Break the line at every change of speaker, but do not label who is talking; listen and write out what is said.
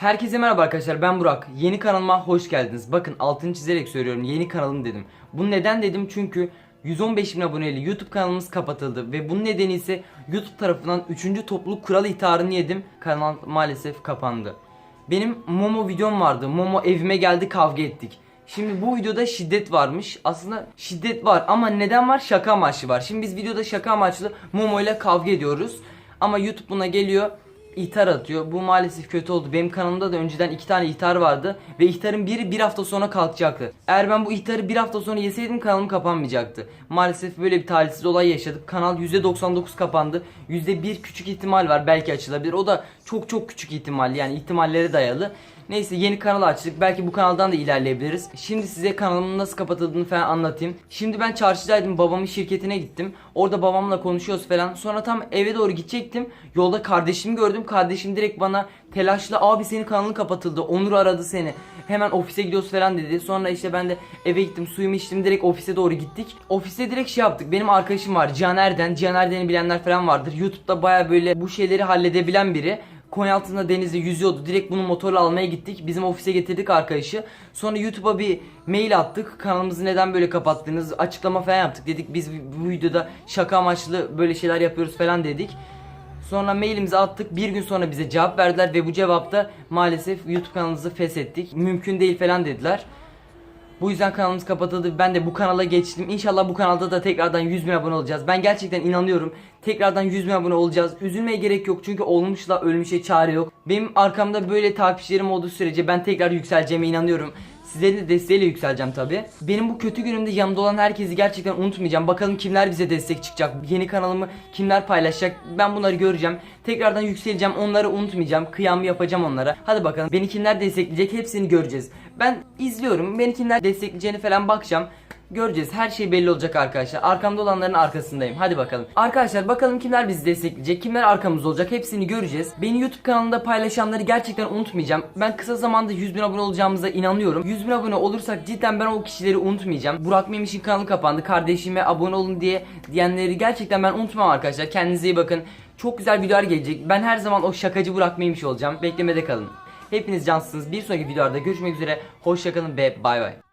Herkese merhaba arkadaşlar ben Burak. Yeni kanalıma hoş geldiniz. Bakın altını çizerek söylüyorum yeni kanalım dedim. Bunu neden dedim çünkü 115 bin aboneli YouTube kanalımız kapatıldı ve bunun nedeni ise YouTube tarafından 3. topluluk kural ihtarını yedim. Kanal maalesef kapandı. Benim Momo videom vardı. Momo evime geldi kavga ettik. Şimdi bu videoda şiddet varmış. Aslında şiddet var ama neden var? Şaka amaçlı var. Şimdi biz videoda şaka amaçlı Momo ile kavga ediyoruz. Ama YouTube buna geliyor ihtar atıyor. Bu maalesef kötü oldu. Benim kanalımda da önceden iki tane ihtar vardı. Ve ihtarın biri bir hafta sonra kalkacaktı. Eğer ben bu ihtarı bir hafta sonra yeseydim kanalım kapanmayacaktı. Maalesef böyle bir talihsiz olay yaşadık. Kanal %99 kapandı. %1 küçük ihtimal var belki açılabilir. O da çok çok küçük ihtimal yani ihtimallere dayalı. Neyse yeni kanal açtık. Belki bu kanaldan da ilerleyebiliriz. Şimdi size kanalımın nasıl kapatıldığını falan anlatayım. Şimdi ben çarşıdaydım. Babamın şirketine gittim. Orada babamla konuşuyoruz falan. Sonra tam eve doğru gidecektim. Yolda kardeşimi gördüm. Kardeşim direkt bana telaşla abi senin kanalın kapatıldı. Onur aradı seni. Hemen ofise gidiyoruz falan dedi. Sonra işte ben de eve gittim. Suyumu içtim. Direkt ofise doğru gittik. Ofiste direkt şey yaptık. Benim arkadaşım var. Caner'den. Caner'den bilenler falan vardır. YouTube'da baya böyle bu şeyleri halledebilen biri. Konya altında denizde yüzüyordu. Direkt bunu motorla almaya gittik. Bizim ofise getirdik arkadaşı. Sonra YouTube'a bir mail attık. Kanalımızı neden böyle kapattınız? Açıklama falan yaptık. Dedik biz bu videoda şaka amaçlı böyle şeyler yapıyoruz falan dedik. Sonra mailimizi attık. Bir gün sonra bize cevap verdiler ve bu cevapta maalesef YouTube kanalımızı feshettik. Mümkün değil falan dediler. Bu yüzden kanalımız kapatıldı. Ben de bu kanala geçtim. İnşallah bu kanalda da tekrardan 100 bin abone olacağız. Ben gerçekten inanıyorum. Tekrardan 100 bin abone olacağız. Üzülmeye gerek yok çünkü olmuşla ölmüşe çare yok. Benim arkamda böyle takipçilerim olduğu sürece ben tekrar yükseleceğime inanıyorum. Sizlerin de desteğiyle yükseleceğim tabi. Benim bu kötü günümde yanımda olan herkesi gerçekten unutmayacağım. Bakalım kimler bize destek çıkacak. Yeni kanalımı kimler paylaşacak. Ben bunları göreceğim. Tekrardan yükseleceğim. Onları unutmayacağım. Kıyamı yapacağım onlara. Hadi bakalım. Beni kimler destekleyecek hepsini göreceğiz. Ben izliyorum. Beni kimler destekleyeceğini falan bakacağım. Göreceğiz. Her şey belli olacak arkadaşlar. Arkamda olanların arkasındayım. Hadi bakalım. Arkadaşlar bakalım kimler bizi destekleyecek, kimler arkamızda olacak hepsini göreceğiz. Beni YouTube kanalında paylaşanları gerçekten unutmayacağım. Ben kısa zamanda 100 bin abone olacağımıza inanıyorum. 100 bin abone olursak cidden ben o kişileri unutmayacağım. Burak Memiş'in kanalı kapandı. Kardeşime abone olun diye diyenleri gerçekten ben unutmam arkadaşlar. Kendinize iyi bakın. Çok güzel videolar gelecek. Ben her zaman o şakacı Burak Memiş olacağım. Beklemede kalın. Hepiniz cansınız. Bir sonraki videolarda görüşmek üzere. Hoşçakalın ve bay bay.